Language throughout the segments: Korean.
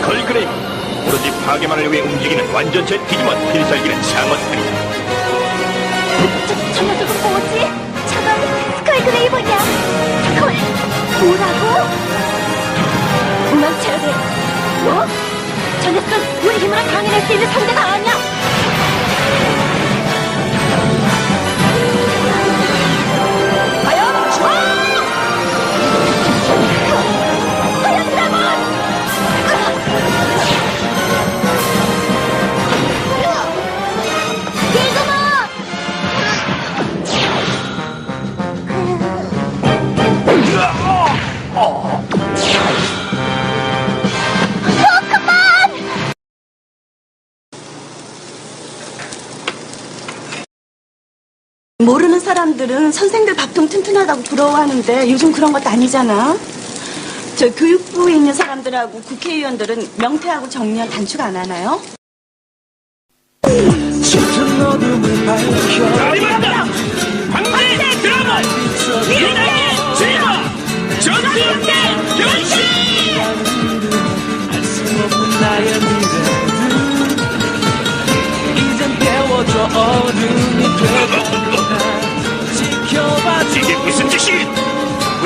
스컬그레이 오로지 파괴만을 위해 움직이는 완전체 디지몬 필살기는 상어 때문 뭐라고? 도망쳐야 돼. 뭐? 저 녀석은 우리 힘으로 당해낼 수 있는 상대가 아니야 모르는 사람들은 선생들 밥통 튼튼하다고 부러워하는데 요즘 그런 것도 아니잖아. 저 교육부에 있는 사람들하고 국회의원들은 명태하고 정리한 단축 안 하나요? 짙은 어둠을 밝혀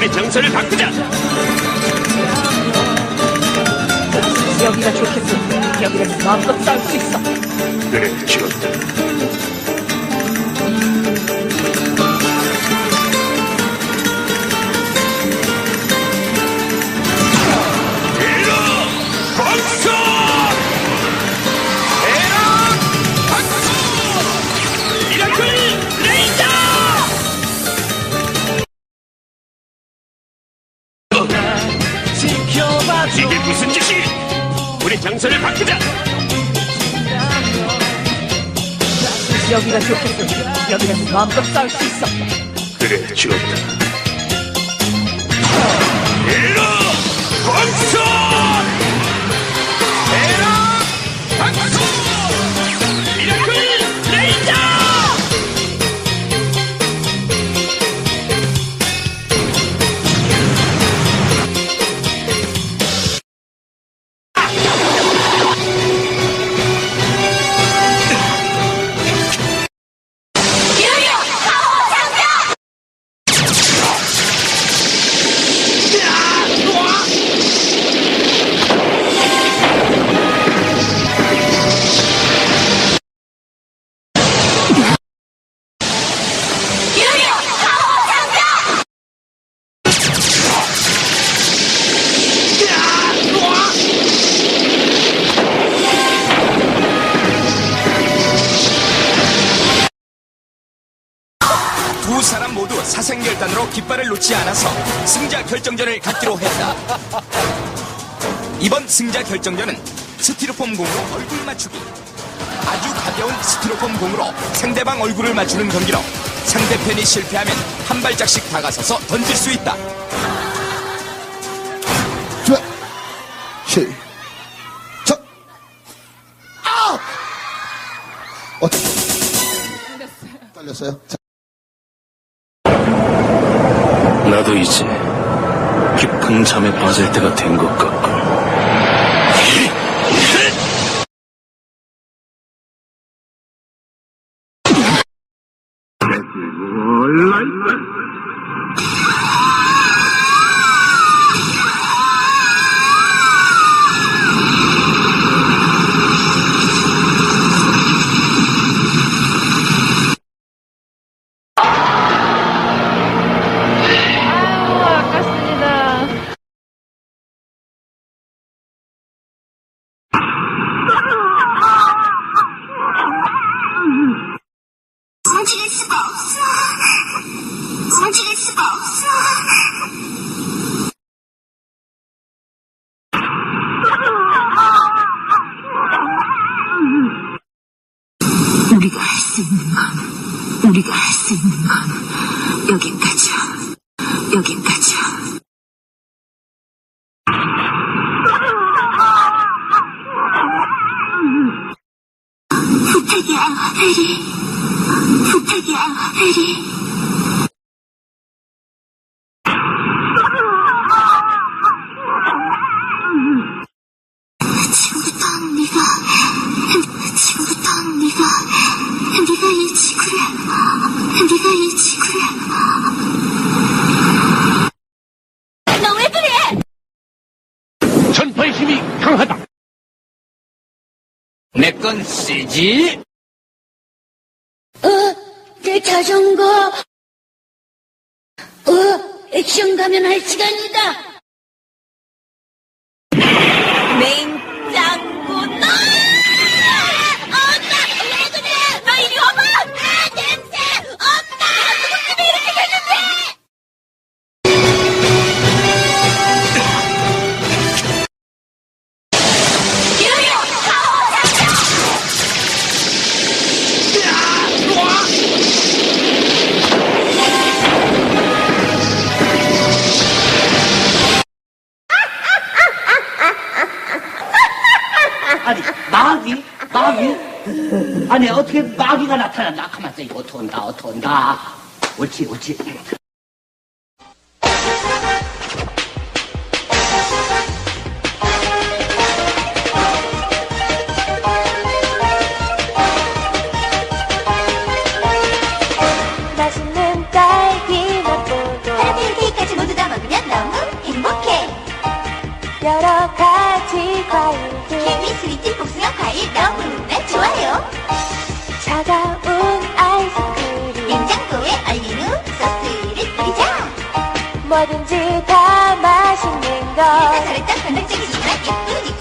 우리 정서를 바꾸자! 여기가 좋겠어. 여기는 마음껏 싸울 수 있어. 그래, 좋다. 우리 정서를 바꾸자! 여기가 좋겠어. 여기는 마음껏 싸울 수 있어. 그래, 좋다. 에라! 박수! 모두 사생결단으로 깃발을 놓지 않아서 승자 결정전을 갖기로 했다. 이번 승자 결정전은 스티로폼 공으로 얼굴 맞추기. 아주 가벼운 스티로폼 공으로 상대방 얼굴을 맞추는 경기로 상대편이 실패하면 한 발짝씩 다가서서 던질 수 있다. 자, 시, 자, 아! 어, 떨렸어요? 자, 나도 이제 깊은 잠에 빠질 때가 된 것 같고 우리가 할 수 있는 건, 우리가 할 수 있는 건 여기까지야. 여기까지야. 부탁이야, 해리. 부탁이야, 해리. 지금부터 네가 이 지구를, 네가 이 지구를. 너 왜 그래? 전파의 힘이 강하다. 내건 쓰지? 어, 내 자전거. 어, 액션 가면 할 시간이다. 아니 마귀? 마귀? 아니 어떻게 마귀가 나타났나? 가만있어 이거 어떻게 온다 어떻게 온다 옳지 옳지 차가운 아이스크림. 냉장고에 얼린 후 소스를 뿌리자. 뭐든지 다 맛있는 거 일단 설레 반짝이지만 예쁘니